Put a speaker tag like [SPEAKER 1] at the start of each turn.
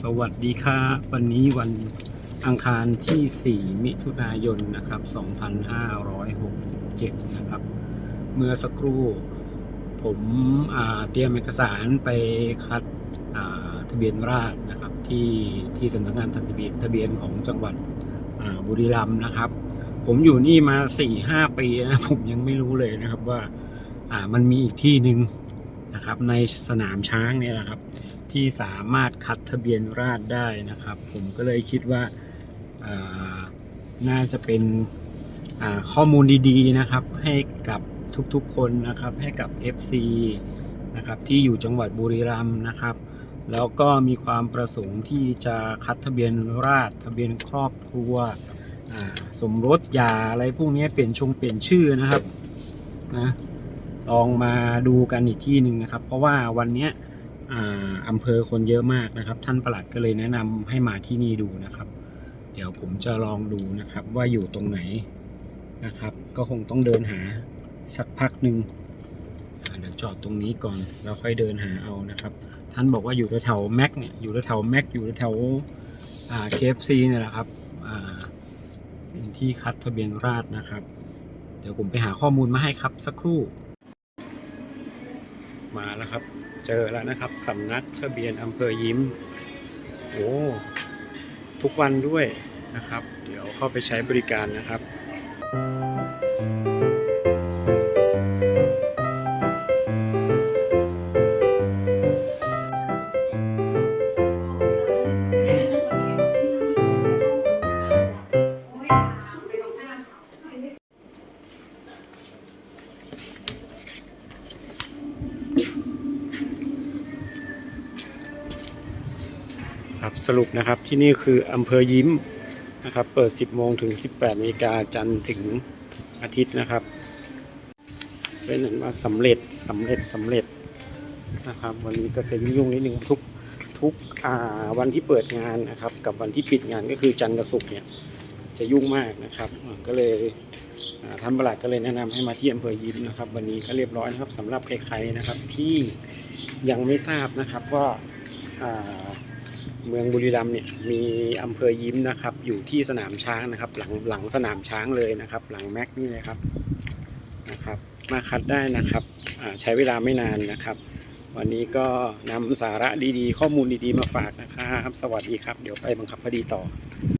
[SPEAKER 1] สวัสดีครับวันนี้วันอังคารที่ 4 มิถุนายนนะครับ 2567 นะครับ เมื่อสักครู่ผมเตรียมเอกสารไปคัดทะเบียนราษนะครับที่ที่สำนักงานทะเบียนทะเบียนของจังหวัดบุรีรัมย์นะครับ ผมอยู่นี่มา 4-5 ปีนะผมยังไม่รู้เลยนะครับว่ามันมีอีกที่หนึ่งนะครับในสนามช้างเนี่ยนะครับ ที่สามารถคัดทะเบียนราษได้นะครับ ผมก็เลยคิดว่าาน่าจะเป็นข้อมูลดีๆนะครับ ให้กับทุกๆคนนะครับ ให้กับ FC นะครับที่อยู่จังหวัดบุรีรัมย์นะครับ แล้วก็มีความประสงค์ที่จะคัดทะเบียนราษทะเบียนครอบครัวสมรสยาอะไรพวกนี้เปลี่ยนชงเปลี่ยนชื่อนะครับนะลองมาดูกันอีกที่หนึ่งนะครับ เพราะว่าวันนี้ อ่าอำเภอคนเยอะมากนะครับ ท่านประหลัดก็เลยแนะนำให้มาที่นี่ดูนะครับ เดี๋ยวผมจะลองดูนะครับว่าอยู่ตรงไหนนะครับ ก็คงต้องเดินหาสักพักหนึ่งเดี๋ยวจอดตรงนี้ก่อนแล้วค่อยเดินหาเอานะครับ ท่านบอกว่าอยู่แถวแม็กเนี่ยอยู่แถวแม็กอยู่แถวอ่าเคฟซีเนี่ยแหละครับเป็นที่คัดทะเบียนราษนะครับ เดี๋ยวผมไปหาข้อมูลมาให้ครับสักครู่ มาแล้วครับ เจอแล้วนะครับสำนักทะเบียนอำเภอยิ้ม โอ้ ทุกวันด้วยนะครับ เดี๋ยวเข้าไปใช้บริการนะครับ ครับสรุปนะครับที่นี่คืออำเภอยิ้มนะครับเปิด 10 โมงถึง 18นาฬิกาจันทร์ถึงอาทิตย์นะครับ เป็นเห็นว่าสำเร็จสำเร็จสำเร็จนะครับ วันนี้ก็จะยุ่งๆนิดนึงทุกทุกวันที่เปิดงานนะครับ กับวันที่ปิดงานก็คือจันทร์กับศุกร์เนี่ยจะยุ่งมากนะครับ ก็เลยท่านประหลัดก็เลยแนะนำให้มาที่อำเภอยิ้มนะครับ วันนี้ก็เรียบร้อยนะครับสำหรับใครๆนะครับที่ยังไม่ทราบนะครับว่า เมืองบุรีรัมย์เนี่ยมีอำเภอยิ้มนะครับ อยู่ที่สนามช้างนะครับ หลังหลังสนามช้างเลยนะครับ หลังแม็กนี่เลยครับนะครับ มาคัดได้นะครับใช้เวลาไม่นานนะครับ วันนี้ก็นำสาระดีๆ ข้อมูลดีๆมาฝากนะครับ สวัสดีครับ เดี๋ยวไปบังคับพอดีต่อ